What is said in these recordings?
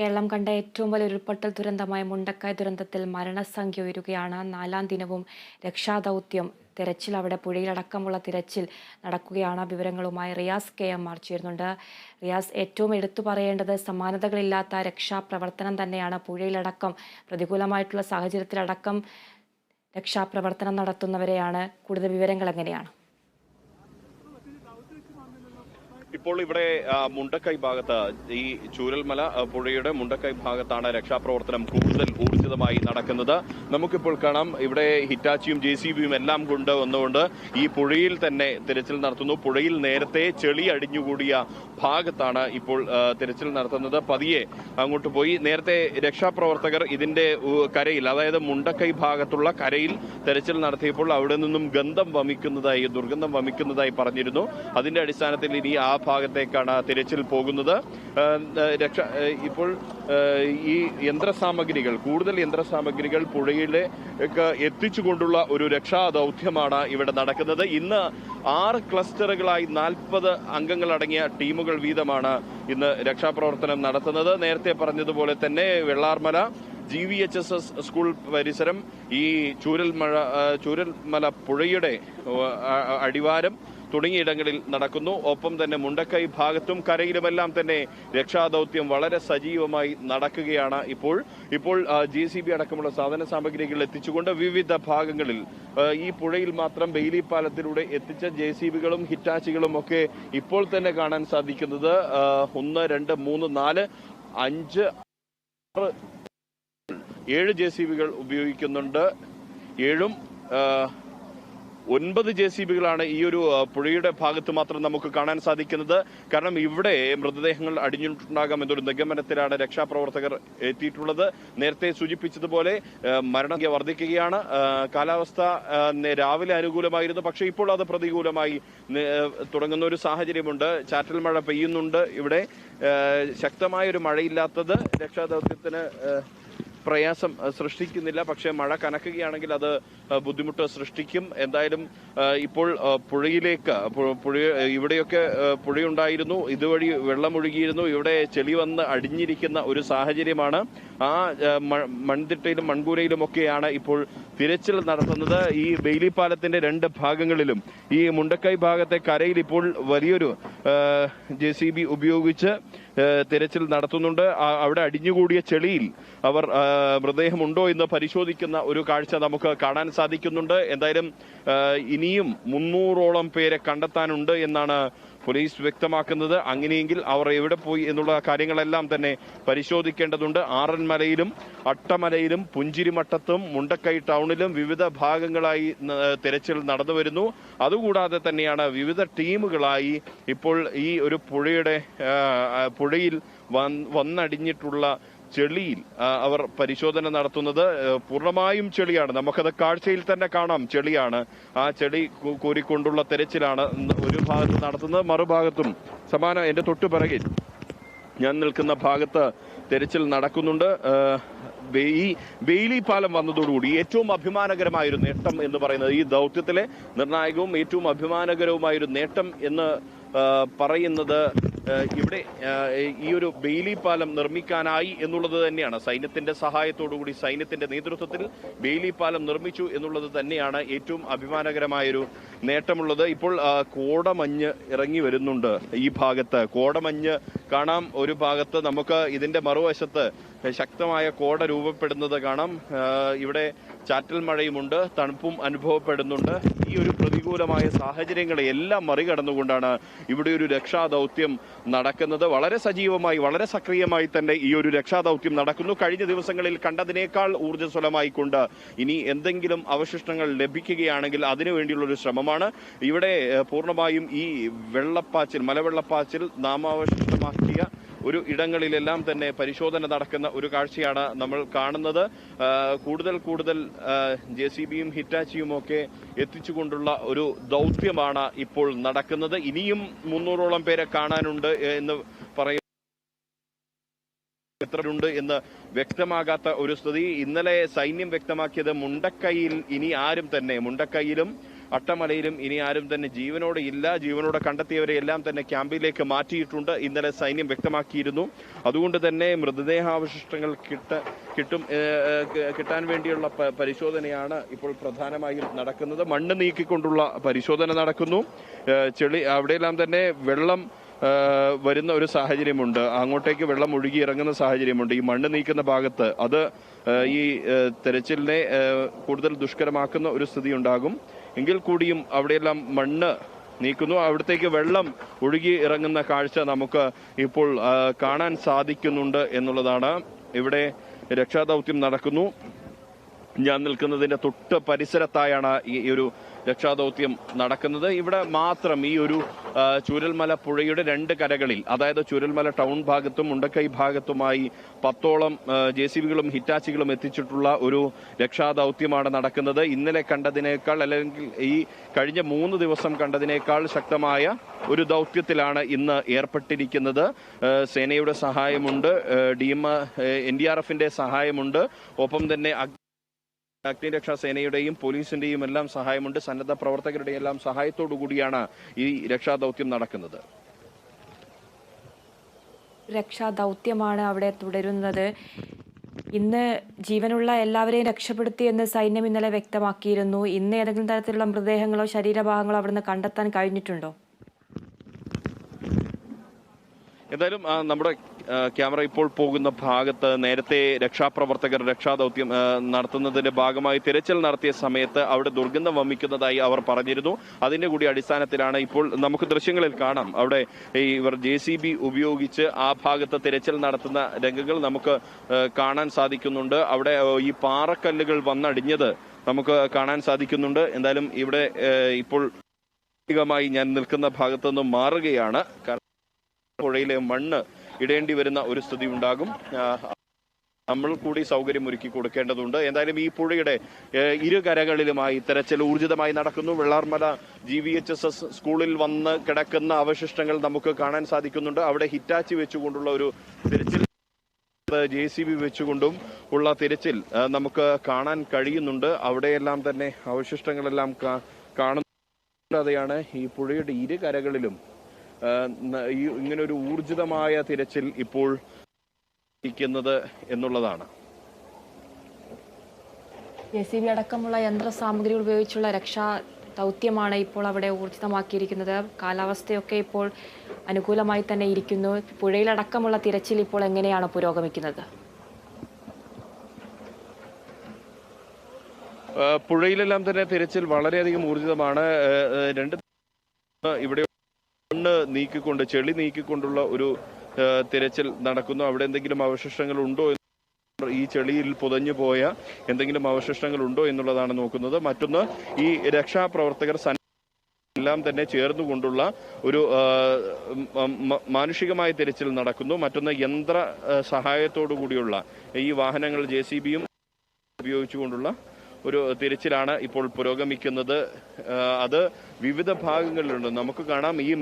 കേരളം കണ്ട ഏറ്റവും വലിയ ഉരുൾപൊട്ടൽ ദുരന്തമായ മുണ്ടക്കായ ദുരന്തത്തിൽ മരണസംഖ്യ ഉയരുകയാണ്. നാലാം ദിനവും രക്ഷാദൗത്യം തിരച്ചിൽ അവിടെ പുഴയിലടക്കമുള്ള തിരച്ചിൽ നടക്കുകയാണ്. വിവരങ്ങളുമായി റിയാസ് കെ എം ആർ ചേരുന്നുണ്ട്. റിയാസ് ഏറ്റവും എടുത്തു പറയേണ്ടത് സമാനതകളില്ലാത്ത രക്ഷാപ്രവർത്തനം തന്നെയാണ്. പുഴയിലടക്കം പ്രതികൂലമായിട്ടുള്ള സാഹചര്യത്തിലടക്കം രക്ഷാപ്രവർത്തനം നടത്തുന്നവരെയാണ്. കൂടുതൽ വിവരങ്ങൾ എങ്ങനെയാണ്? ഇപ്പോൾ ഇവിടെ മുണ്ടക്കൈ ഭാഗത്ത് ഈ ചൂരൽമല പുഴയുടെ മുണ്ടക്കൈ ഭാഗത്താണ് രക്ഷാപ്രവർത്തനം കൂടുതൽ ഊർജിതമായി നടക്കുന്നത്. നമുക്കിപ്പോൾ കാണാം ഇവിടെ ഹിറ്റാച്ചിയും ജെ സി ബിയും എല്ലാം കൊണ്ട് വന്നുകൊണ്ട് ഈ പുഴയിൽ തന്നെ തിരച്ചിൽ നടത്തുന്നു. പുഴയിൽ നേരത്തെ ചെളി അടിഞ്ഞുകൂടിയ ഭാഗത്താണ് ഇപ്പോൾ തിരച്ചിൽ നടത്തുന്നത്. പതിയെ അങ്ങോട്ട് പോയി. നേരത്തെ രക്ഷാപ്രവർത്തകർ ഇതിന്റെ കരയിൽ അതായത് മുണ്ടക്കൈ ഭാഗത്തുള്ള കരയിൽ തെരച്ചിൽ നടത്തിയപ്പോൾ അവിടെ നിന്നും ഗന്ധം വമിക്കുന്നതായി ദുർഗന്ധം വമിക്കുന്നതായി പറഞ്ഞിരുന്നു. അതിന്റെ അടിസ്ഥാനത്തിൽ ഇനി ആ ഭാഗത്തേക്കാണ് തിരച്ചിൽ പോകുന്നത്. രക്ഷ ഇപ്പോൾ ഈ യന്ത്രസാമഗ്രികൾ കൂടുതൽ യന്ത്രസാമഗ്രികൾ പുഴയിലേക്ക് എത്തിച്ചുകൊണ്ടുള്ള ഒരു രക്ഷാ ദൗത്യമാണ് ഇവിടെ നടക്കുന്നത്. ഇന്ന് ആറ് ക്ലസ്റ്ററുകളായി നാൽപ്പത് അംഗങ്ങളടങ്ങിയ ടീമുകൾ വീതമാണ് ഇന്ന് രക്ഷാപ്രവർത്തനം നടത്തുന്നത്. നേരത്തെ പറഞ്ഞതുപോലെ തന്നെ Vellarmala G V H S S school പരിസരം ഈ ചൂരൽമഴ ചൂരൽമല പുഴയുടെ അടിവാരം തുടങ്ങിയിടങ്ങളിൽ നടക്കുന്നു. ഒപ്പം തന്നെ മുണ്ടക്കൈ ഭാഗത്തും കരയിലുമെല്ലാം തന്നെ രക്ഷാദൗത്യം വളരെ സജീവമായി നടക്കുകയാണ് ഇപ്പോൾ. ഇപ്പോൾ ജെ സി ബി അടക്കമുള്ള സാധന സാമഗ്രികൾ എത്തിച്ചുകൊണ്ട് വിവിധ ഭാഗങ്ങളിൽ ഈ പുഴയിൽ മാത്രം ബെയിലി പാലത്തിലൂടെ എത്തിച്ച ജെ സി ബികളും ഹിറ്റാച്ചികളും ഒക്കെ ഇപ്പോൾ തന്നെ കാണാൻ സാധിക്കുന്നത്. ഒന്ന് രണ്ട് മൂന്ന് നാല് അഞ്ച് ആറ് ഏഴ് ജെ സി ബികൾ ഉപയോഗിക്കുന്നുണ്ട്. ഏഴും ഒൻപത് ജെ സി ബികളാണ് ഈ ഒരു പുഴയുടെ ഭാഗത്ത് മാത്രം നമുക്ക് കാണാൻ സാധിക്കുന്നത്. കാരണം ഇവിടെ മൃതദേഹങ്ങൾ അടിഞ്ഞിട്ടുണ്ടാകാം എന്നൊരു നിഗമനത്തിലാണ് രക്ഷാപ്രവർത്തകർ എത്തിയിട്ടുള്ളത്. നേരത്തെ സൂചിപ്പിച്ചതുപോലെ മരണം വർദ്ധിക്കുകയാണ്. കാലാവസ്ഥ രാവിലെ അനുകൂലമായിരുന്നു. പക്ഷേ ഇപ്പോൾ അത് പ്രതികൂലമായി തുടങ്ങുന്ന ഒരു സാഹചര്യമുണ്ട്. ചാറ്റൽ മഴ പെയ്യുന്നുണ്ട് ഇവിടെ. ശക്തമായ ഒരു മഴയില്ലാത്തത് രക്ഷാദൗത്യത്തിന് പ്രയാസം സൃഷ്ടിക്കുന്നില്ല. പക്ഷേ മഴ കനക്കുകയാണെങ്കിൽ അത് ബുദ്ധിമുട്ട് സൃഷ്ടിക്കും. എന്തായാലും ഇപ്പോൾ പുഴയിലേക്ക് പുഴ ഇവിടെയൊക്കെ പുഴയുണ്ടായിരുന്നു. ഇതുവഴി വെള്ളമൊഴുകിയിരുന്നു. ഇവിടെ ചെളി വന്ന് അടിഞ്ഞിരിക്കുന്ന ഒരു സാഹചര്യമാണ്. ആ മൺതിട്ടയിലും മൺകൂരയിലും ഒക്കെയാണ് ഇപ്പോൾ തിരച്ചിൽ നടത്തുന്നത്. ഈ ബെയിലി പാലത്തിന്റെ രണ്ട് ഭാഗങ്ങളിലും ഈ മുണ്ടക്കൈ ഭാഗത്തെ കരയിൽ ഇപ്പോൾ വലിയൊരു ജെ ഉപയോഗിച്ച് തിരച്ചിൽ നടത്തുന്നുണ്ട്. അവിടെ അടിഞ്ഞുകൂടിയ ചെളിയിൽ അവർ മൃതദേഹമുണ്ടോ എന്ന് പരിശോധിക്കുന്ന ഒരു കാഴ്ച നമുക്ക് കാണാൻ സാധിക്കുന്നുണ്ട്. എന്തായാലും ഇനിയും മുന്നൂറോളം പേരെ കണ്ടെത്താനുണ്ട് എന്നാണ് പോലീസ് വ്യക്തമാക്കുന്നത് അങ്ങനെയെങ്കിൽ അവർ എവിടെ പോയി എന്നുള്ള കാര്യങ്ങളെല്ലാം തന്നെ പരിശോധിക്കേണ്ടതുണ്ട്. ആറന്മലയിലും അട്ടമലയിലും പുഞ്ചിരിമട്ടത്തും മുണ്ടക്കൈ ടൗണിലും വിവിധ ഭാഗങ്ങളായി തിരച്ചിൽ നടന്നു വരുന്നു. അതുകൂടാതെ തന്നെയാണ് വിവിധ ടീമുകളായി ഇപ്പോൾ ഈ ഒരു പുഴയുടെ പുഴയിൽ വന്ന് വന്നടിഞ്ഞിട്ടുള്ള ചെളിയിൽ അവർ പരിശോധന നടത്തുന്നത് പൂർണമായും ചെളിയാണ്. നമുക്കത് കാഴ്ചയിൽ തന്നെ കാണാം. ചെളിയാണ്. ആ ചെളി കോരിക്കൊണ്ടുള്ള തെരച്ചിലാണ് ഒരു ഭാഗത്ത് നടത്തുന്നത്. മറുഭാഗത്തും സമാനം എന്റെ തൊട്ടു പിറകിൽ ഞാൻ നിൽക്കുന്ന ഭാഗത്ത് തെരച്ചിൽ നടക്കുന്നുണ്ട്. ഈ ബെയിലി പാലം വന്നതോടുകൂടി ഏറ്റവും അഭിമാനകരമായ ഒരു നേട്ടം എന്ന് പറയുന്നത് ഈ ദൗത്യത്തിലെ നിർണായകവും ഏറ്റവും അഭിമാനകരവുമായൊരു നേട്ടം എന്ന് പറയുന്നത് ഇവിടെ ഈ ഒരു ബെയിലി പാലം നിർമ്മിക്കാനായി എന്നുള്ളത് തന്നെയാണ്. സൈന്യത്തിന്റെ സഹായത്തോടുകൂടി സൈന്യത്തിന്റെ നേതൃത്വത്തിൽ ബെയിലി പാലം നിർമ്മിച്ചു എന്നുള്ളത് തന്നെയാണ് ഏറ്റവും അഭിമാനകരമായൊരു നേട്ടമുള്ളത്. ഇപ്പോൾ കോടമഞ്ഞ് ഇറങ്ങി വരുന്നുണ്ട് ഈ ഭാഗത്ത്. കോടമഞ്ഞ് കാണാം ഒരു ഭാഗത്ത്. നമുക്ക് ഇതിന്റെ മറുവശത്ത് ശക്തമായ കോട രൂപപ്പെടുന്നത് കാണാം. ഇവിടെ ചാറ്റൽ മഴയുമുണ്ട് തണുപ്പും അനുഭവപ്പെടുന്നുണ്ട്. ഈ ഒരു പ്രതികൂലമായ സാഹചര്യങ്ങളെ എല്ലാം മറികടന്നുകൊണ്ടാണ് ഇവിടെ ഒരു രക്ഷാദൗത്യം നടക്കുന്നത്. വളരെ സജീവമായി വളരെ സക്രിയമായി തന്നെ ഈ ഒരു രക്ഷാദൗത്യം നടക്കുന്നു. കഴിഞ്ഞ ദിവസങ്ങളിൽ കണ്ടതിനേക്കാൾ ഊർജസ്വലമായി കൊണ്ട് ഇനി എന്തെങ്കിലും അവശിഷ്ടങ്ങൾ ലഭിക്കുകയാണെങ്കിൽ അതിനുവേണ്ടിയുള്ള ഒരു ശ്രമമാണ്. ഇവിടെ പൂർണമായും ഈ വെള്ളപ്പാച്ചിൽ മലവെള്ളപ്പാച്ചിൽ നാമാവശിഷ്ടമാക്കിയ ഒരു ഇടങ്ങളിലെല്ലാം തന്നെ പരിശോധന നടക്കുന്ന ഒരു കാഴ്ചയാണ് നമ്മൾ കാണുന്നത്. കൂടുതൽ കൂടുതൽ ജെ സി ബിയും ഹിറ്റാച്ചിയും ഒക്കെ എത്തിച്ചുകൊണ്ടുള്ള ഒരു ദൗത്യമാണ് ഇപ്പോൾ നടക്കുന്നത്. ഇനിയും മുന്നൂറോളം പേരെ കാണാനുണ്ട് എന്ന് പറയുന്നു എത്രയുണ്ട് എന്ന് വ്യക്തമാകാത്ത ഒരു സ്ഥിതി. ഇന്നലെ സൈന്യം വ്യക്തമാക്കിയത് മുണ്ടക്കൈയിൽ ഇനി ആരും തന്നെ മുണ്ടക്കൈയിലും അട്ടമലയിലും ഇനി ആരും തന്നെ ജീവനോടെ ഇല്ല. ജീവനോടെ കണ്ടെത്തിയവരെ എല്ലാം തന്നെ ക്യാമ്പിലേക്ക് മാറ്റിയിട്ടുണ്ട്. ഇന്നലെ സൈന്യം വ്യക്തമാക്കിയിരുന്നു. അതുകൊണ്ട് തന്നെ മൃതദേഹാവശിഷ്ടങ്ങൾ കിട്ട കിട്ടും കിട്ടാൻ വേണ്ടിയുള്ള പരിശോധനയാണ് ഇപ്പോൾ പ്രധാനമായും നടക്കുന്നത്. മണ്ണ് നീക്കിക്കൊണ്ടുള്ള പരിശോധന നടക്കുന്നു. ചെളി അവിടെയെല്ലാം തന്നെ വെള്ളം വരുന്ന ഒരു സാഹചര്യമുണ്ട്. അങ്ങോട്ടേക്ക് വെള്ളം ഒഴുകി ഇറങ്ങുന്ന സാഹചര്യമുണ്ട്. ഈ മണ്ണ് നീക്കുന്ന ഭാഗത്ത് അത് ഈ തെരച്ചിലിനെ കൂടുതൽ ദുഷ്കരമാക്കുന്ന ഒരു സ്ഥിതി ഉണ്ടാകും എങ്കിൽ കൂടിയും അവിടെയെല്ലാം മണ്ണ് നീക്കുന്നു. അവിടത്തേക്ക് വെള്ളം ഒഴുകി ഇറങ്ങുന്ന കാഴ്ച നമുക്ക് ഇപ്പോൾ കാണാൻ സാധിക്കുന്നുണ്ട് എന്നുള്ളതാണ്. ഇവിടെ രക്ഷാദൗത്യം നടക്കുന്നു. ഞാൻ നിൽക്കുന്നതിന്റെ തൊട്ട് പരിസരത്തായാണ് ഈ ഒരു രക്ഷാദൗത്യം നടക്കുന്നത്. ഇവിടെ മാത്രം ഈ ഒരു ചുരൽമല പുഴയുടെ രണ്ട് കരകളിൽ അതായത് ചുരൽമല ടൗൺ ഭാഗത്തും മുണ്ടക്കൈ ഭാഗത്തുമായി പത്തോളം ജെ സി ബികളും ഹിറ്റാച്ചികളും എത്തിച്ചിട്ടുള്ള ഒരു രക്ഷാദൗത്യമാണ് നടക്കുന്നത്. ഇന്നലെ കണ്ടതിനേക്കാൾ അല്ലെങ്കിൽ ഈ കഴിഞ്ഞ മൂന്ന് ദിവസം കണ്ടതിനേക്കാൾ ശക്തമായ ഒരു ദൗത്യത്തിലാണ് ഇന്ന് ഏർപ്പെട്ടിരിക്കുന്നത്. സേനയുടെ സഹായമുണ്ട് D M N D R സഹായമുണ്ട്. ഒപ്പം തന്നെ അഗ്നിരക്ഷാ സേനയുടെയും പോലീസിന്റെയും എല്ലാം സഹായമുണ്ട്. സന്നദ്ധ പ്രവർത്തകരുടെ എല്ലാം സഹായത്തോടു കൂടിയാണ് ഈ രക്ഷാദൗത്യം നടക്കുന്നത്. രക്ഷാദൗത്യമാണ് അവിടെ തുടരുന്നത്. ഇന്ന് ജീവനുള്ള എല്ലാവരെയും രക്ഷപ്പെടുത്തി എന്ന് സൈന്യം ഇന്നലെ വ്യക്തമാക്കിയിരുന്നു. ഇന്ന് ഏതെങ്കിലും തരത്തിലുള്ള മൃതദേഹങ്ങളോ ശരീരഭാഗങ്ങളോ അവിടുന്ന് കണ്ടെത്താൻ കഴിഞ്ഞിട്ടുണ്ടോ? എന്തായാലും നമ്മുടെ ക്യാമറ ഇപ്പോൾ പോകുന്ന ഭാഗത്ത് നേരത്തെ രക്ഷാപ്രവർത്തകർ രക്ഷാദൗത്യം നടത്തുന്നതിന്റെ ഭാഗമായി തിരച്ചിൽ നടത്തിയ സമയത്ത് അവിടെ ദുർഗന്ധം വമിക്കുന്നതായി അവർ പറഞ്ഞിരുന്നു. അതിന്റെ കൂടി അടിസ്ഥാനത്തിലാണ് ഇപ്പോൾ നമുക്ക് ദൃശ്യങ്ങളിൽ കാണാം. അവിടെ ഇവർ ജെ ഉപയോഗിച്ച് ആ ഭാഗത്ത് തിരച്ചിൽ നടത്തുന്ന രംഗങ്ങൾ നമുക്ക് കാണാൻ സാധിക്കുന്നുണ്ട്. അവിടെ ഈ പാറക്കല്ലുകൾ വന്നടിഞ്ഞത് നമുക്ക് കാണാൻ സാധിക്കുന്നുണ്ട്. എന്തായാലും ഇവിടെ ഇപ്പോൾ ഞാൻ നിൽക്കുന്ന ഭാഗത്തുനിന്ന് മാറുകയാണ്. കാരണം പുഴയിലെ മണ്ണ് ഇടേണ്ടി വരുന്ന ഒരു സ്ഥിതി ഉണ്ടാകും. നമ്മൾ കൂടി സൗകര്യം ഒരുക്കി കൊടുക്കേണ്ടതുണ്ട്. എന്തായാലും ഈ പുഴയുടെ ഇരു കരകളിലുമായി തെരച്ചിൽ ഊർജിതമായി നടക്കുന്നു. Vellarmala G V H S S സ്കൂളിൽ വന്ന് കിടക്കുന്ന അവശിഷ്ടങ്ങൾ നമുക്ക് കാണാൻ സാധിക്കുന്നുണ്ട്. അവിടെ ഹിറ്റാച്ചി വെച്ചുകൊണ്ടുള്ള ഒരു തിരച്ചിൽ ജെ സി ബി വെച്ചുകൊണ്ടും ഉള്ള തിരച്ചിൽ നമുക്ക് കാണാൻ കഴിയുന്നുണ്ട്. അവിടെയെല്ലാം തന്നെ അവശിഷ്ടങ്ങളെല്ലാം കാണുന്നതാണ് ഈ പുഴയുടെ ഇരു കരകളിലും ഇങ്ങനെ ഒരു ഊർജിതമായ തിരച്ചിൽ ഇപ്പോൾ ഇരിക്കുന്നത് എന്നുള്ളതാണ്. ജെ സി ബി അടക്കമുള്ള യന്ത്ര സാമഗ്രികൾ ഉപയോഗിച്ചുള്ള രക്ഷാ ദൗത്യമാണ് ഇപ്പോൾ അവിടെ ഊർജിതമാക്കിയിരിക്കുന്നത്. കാലാവസ്ഥയൊക്കെ ഇപ്പോൾ അനുകൂലമായി തന്നെ ഇരിക്കുന്നു. പുഴയിലടക്കമുള്ള തിരച്ചിൽ ഇപ്പോൾ എങ്ങനെയാണ് പുരോഗമിക്കുന്നത്? പുഴയിലെല്ലാം തന്നെ തിരച്ചിൽ വളരെയധികം ഊർജിതമാണ്. രണ്ട് ഇവിടെ മണ്ണ് നീക്കിക്കൊണ്ട് ചെളി നീക്കിക്കൊണ്ടുള്ള ഒരു തിരച്ചിൽ നടക്കുന്നു. അവിടെ എന്തെങ്കിലും അവശിഷ്ടങ്ങൾ ഉണ്ടോ ഈ ചെളിയിൽ പുതഞ്ഞു പോയ എന്തെങ്കിലും അവശിഷ്ടങ്ങൾ ഉണ്ടോ എന്നുള്ളതാണ് നോക്കുന്നത്. മറ്റൊന്ന് ഈ രക്ഷാപ്രവർത്തകർ എല്ലാം തന്നെ ചേർന്നുകൊണ്ടുള്ള ഒരു മാനുഷികമായ തിരച്ചിൽ നടക്കുന്നു. മറ്റൊന്ന് യന്ത്ര സഹായത്തോടു കൂടിയുള്ള ഈ വാഹനങ്ങൾ ജെ സി ബിയും ഉപയോഗിച്ചുകൊണ്ടുള്ള ഒരു തിരച്ചിലാണ് ഇപ്പോൾ പുരോഗമിക്കുന്നത്. അത് വിവിധ ഭാഗങ്ങളിലുണ്ട്. നമുക്ക് കാണാം ഈ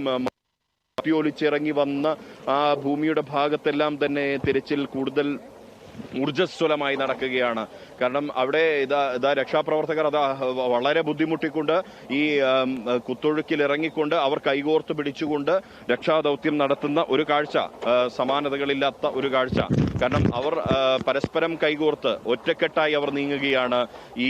ഒലിച്ചിറങ്ങി വന്ന ആ ഭൂമിയുടെ ഭാഗത്തെല്ലാം തന്നെ തിരച്ചിൽ കൂടുതൽ ഊർജസ്വലമായി നടക്കുകയാണ്. കാരണം അവിടെ ഇതാ ഇതാ രക്ഷാപ്രവർത്തകർ അതാ വളരെ ബുദ്ധിമുട്ടിക്കൊണ്ട് ഈ കുത്തൊഴുക്കിൽ ഇറങ്ങിക്കൊണ്ട് അവർ കൈകോർത്ത് പിടിച്ചുകൊണ്ട് രക്ഷാദൗത്യം നടത്തുന്ന ഒരു കാഴ്ച സമാനതകളില്ലാത്ത ഒരു കാഴ്ച. കാരണം അവർ പരസ്പരം കൈകോർത്ത് ഒറ്റക്കെട്ടായി അവർ നീങ്ങുകയാണ്. ഈ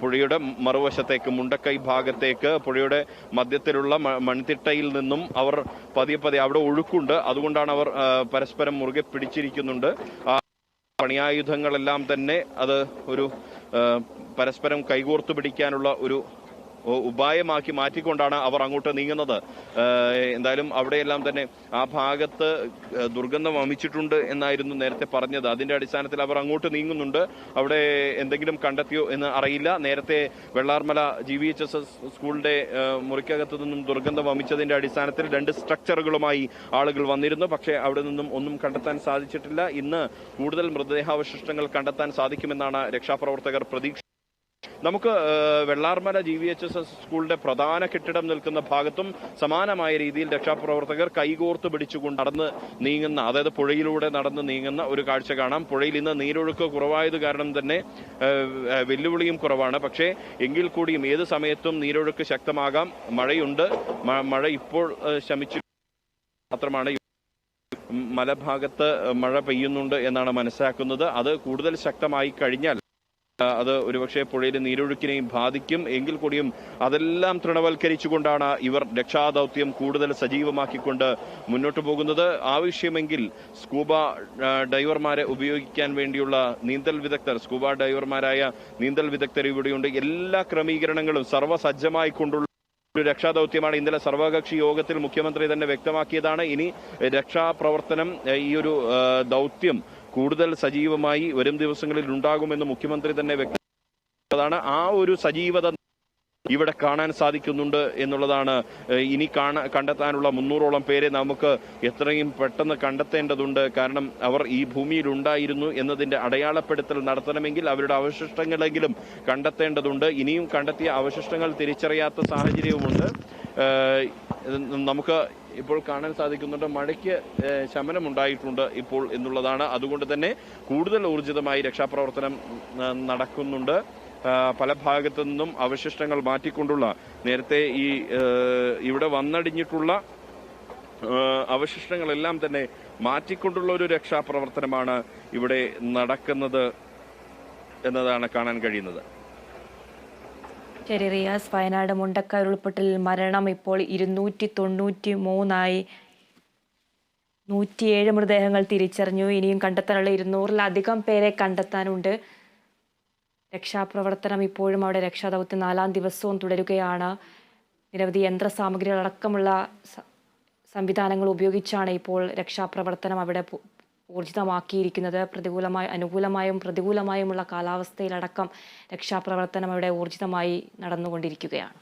പുഴയുടെ മറുവശത്തേക്ക് മുണ്ടക്കൈ ഭാഗത്തേക്ക് പുഴയുടെ മധ്യത്തിലുള്ള മൺതിട്ടയിൽ നിന്നും അവർ പതിയെ പതിയെ അവിടെ ഒഴുക്കുണ്ട്. അതുകൊണ്ടാണ് അവർ പരസ്പരം മുറുകെ പിടിച്ചിരിക്കുന്നുണ്ട്. പണിയായുധങ്ങളെല്ലാം തന്നെ അത് ഒരു പരസ്പരം കൈകോർത്തു പിടിക്കാനുള്ള ഒരു ഉപായമാക്കി മാറ്റിക്കൊണ്ടാണ് അവർ അങ്ങോട്ട് നീങ്ങുന്നത്. എന്തായാലും അവിടെയെല്ലാം തന്നെ ആ ഭാഗത്ത് ദുർഗന്ധം വമിച്ചിട്ടുണ്ട് എന്നായിരുന്നു നേരത്തെ പറഞ്ഞത്. അതിന്റെ അടിസ്ഥാനത്തിൽ അവർ അങ്ങോട്ട് നീങ്ങുന്നുണ്ട്. അവിടെ എന്തെങ്കിലും കണ്ടെത്തിയോ എന്ന് അറിയില്ല. നേരത്തെ Vellarmala G V H S S സ്കൂളിന്റെ മുറിക്കകത്ത് നിന്നും ദുർഗന്ധം വമിച്ചതിന്റെ അടിസ്ഥാനത്തിൽ രണ്ട് സ്ട്രക്ചറുകളുമായി ആളുകൾ വന്നിരുന്നു. പക്ഷേ അവിടെ നിന്നും ഒന്നും കണ്ടെത്താൻ സാധിച്ചിട്ടില്ല. ഇന്ന് കൂടുതൽ മൃതദേഹാവശിഷ്ടങ്ങൾ കണ്ടെത്താൻ സാധിക്കുമെന്നാണ് രക്ഷാപ്രവർത്തകർ പ്രതീക്ഷ നമുക്ക് Vellarmala G V H S S സ്കൂളിന്റെ പ്രധാന കെട്ടിടം നിൽക്കുന്ന ഭാഗത്തും സമാനമായ രീതിയിൽ രക്ഷാപ്രവർത്തകർ കൈകോർത്ത് പിടിച്ചുകൊണ്ട് നടന്ന് നീങ്ങുന്ന അതായത് പുഴയിലൂടെ നടന്ന് നീങ്ങുന്ന ഒരു കാഴ്ച കാണാം. പുഴയിൽ ഇന്ന് നീരൊഴുക്ക് കുറവായത് കാരണം തന്നെ വെല്ലുവിളിയും കുറവാണ്. പക്ഷേ എങ്കിൽ കൂടിയും ഏത് സമയത്തും നീരൊഴുക്ക് ശക്തമാകാം. മഴയുണ്ട്. മഴ ഇപ്പോൾ ശമിച്ചു. മാത്രമാണ് മലഭാഗത്ത് മഴ പെയ്യുന്നുണ്ട് എന്നാണ് മനസ്സിലാക്കുന്നത്. അത് കൂടുതൽ ശക്തമായി കഴിഞ്ഞാൽ അത് ഒരുപക്ഷെ പുഴയിലെ നീരൊഴുക്കിനെയും ബാധിക്കും. എങ്കിൽ കൂടിയും അതെല്ലാം തൃണവൽക്കരിച്ചുകൊണ്ടാണ് ഇവർ രക്ഷാദൗത്യം കൂടുതൽ സജീവമാക്കിക്കൊണ്ട് മുന്നോട്ട് പോകുന്നത്. ആവശ്യമെങ്കിൽ സ്കൂബ ഡൈവർമാരെ ഉപയോഗിക്കാൻ വേണ്ടിയുള്ള നീന്തൽ വിദഗ്ധർ സ്കൂബ ഡൈവർമാരായ നീന്തൽ വിദഗ്ധർ ഇവിടെയുണ്ട്. എല്ലാ ക്രമീകരണങ്ങളും സർവസജ്ജമായി കൊണ്ടുള്ള ഒരു രക്ഷാദൗത്യമാണ് ഇന്നലെ സർവകക്ഷി യോഗത്തിൽ മുഖ്യമന്ത്രി തന്നെ വ്യക്തമാക്കിയതാണ്. ഇനി രക്ഷാപ്രവർത്തനം ഈ ഒരു ദൗത്യം കൂടുതൽ സജീവമായി വരും ദിവസങ്ങളിൽ ഉണ്ടാകുമെന്ന് മുഖ്യമന്ത്രി തന്നെ വ്യക്തമാണ്. ആ ഒരു സജീവത ഇവിടെ കാണാൻ സാധിക്കുന്നുണ്ട് എന്നുള്ളതാണ് ഇനി കാണ കണ്ടെത്താനുള്ള മുന്നൂറോളം പേരെ നമുക്ക് എത്രയും പെട്ടെന്ന് കണ്ടെത്തേണ്ടതുണ്ട്. കാരണം അവർ ഈ ഭൂമിയിൽ ഉണ്ടായിരുന്നു എന്നതിന്റെ അടയാളപ്പെടുത്തൽ നടത്തണമെങ്കിൽ അവരുടെ അവശിഷ്ടങ്ങളെങ്കിലും കണ്ടെത്തേണ്ടതുണ്ട്. ഇനിയും കണ്ടെത്തിയ അവശിഷ്ടങ്ങൾ തിരിച്ചറിയാത്ത സാഹചര്യവുമുണ്ട്. നമുക്ക് ഇപ്പോൾ കാണാൻ സാധിക്കുന്നുണ്ട്. മഴയ്ക്ക് ശമനം ശമനമുണ്ടായിട്ടുണ്ട് ഇപ്പോൾ എന്നുള്ളതാണ്. അതുകൊണ്ട് തന്നെ കൂടുതൽ ഊർജിതമായി രക്ഷാപ്രവർത്തനം നടക്കുന്നുണ്ട്. പല ഭാഗത്തു നിന്നും അവശിഷ്ടങ്ങൾ മാറ്റിക്കൊണ്ടുള്ള നേരത്തെ ഈ ഇവിടെ വന്നടിഞ്ഞിട്ടുള്ള അവശിഷ്ടങ്ങളെല്ലാം തന്നെ മാറ്റിക്കൊണ്ടുള്ള ഒരു രക്ഷാപ്രവർത്തനമാണ് ഇവിടെ നടക്കുന്നത് എന്നതാണ് കാണാൻ കഴിയുന്നത്. ശരി റിയാസ് വയനാട് മുണ്ടക്കാർ ഉൾപ്പെട്ടിൽ മരണം ഇപ്പോൾ ഇരുന്നൂറ്റി തൊണ്ണൂറ്റി മൂന്നായി നൂറ്റിയേഴ് മൃതദേഹങ്ങൾ തിരിച്ചറിഞ്ഞു. ഇനിയും കണ്ടെത്താനുള്ള ഇരുന്നൂറിലധികം പേരെ കണ്ടെത്താനുണ്ട്. രക്ഷാപ്രവർത്തനം ഇപ്പോഴും അവിടെ രക്ഷാദൗത്യം നാലാം ദിവസവും തുടരുകയാണ്. നിരവധി യന്ത്രസാമഗ്രികൾ അടക്കമുള്ള സംവിധാനങ്ങൾ ഉപയോഗിച്ചാണ് ഇപ്പോൾ രക്ഷാപ്രവർത്തനം അവിടെ ഊർജിതമാക്കിയിരിക്കുന്നത് പ്രതികൂലമായി അനുകൂലമായും പ്രതികൂലമായുമുള്ള കാലാവസ്ഥയിലടക്കം രക്ഷാപ്രവർത്തനം അവിടെ ഊർജിതമായി നടന്നുകൊണ്ടിരിക്കുകയാണ്.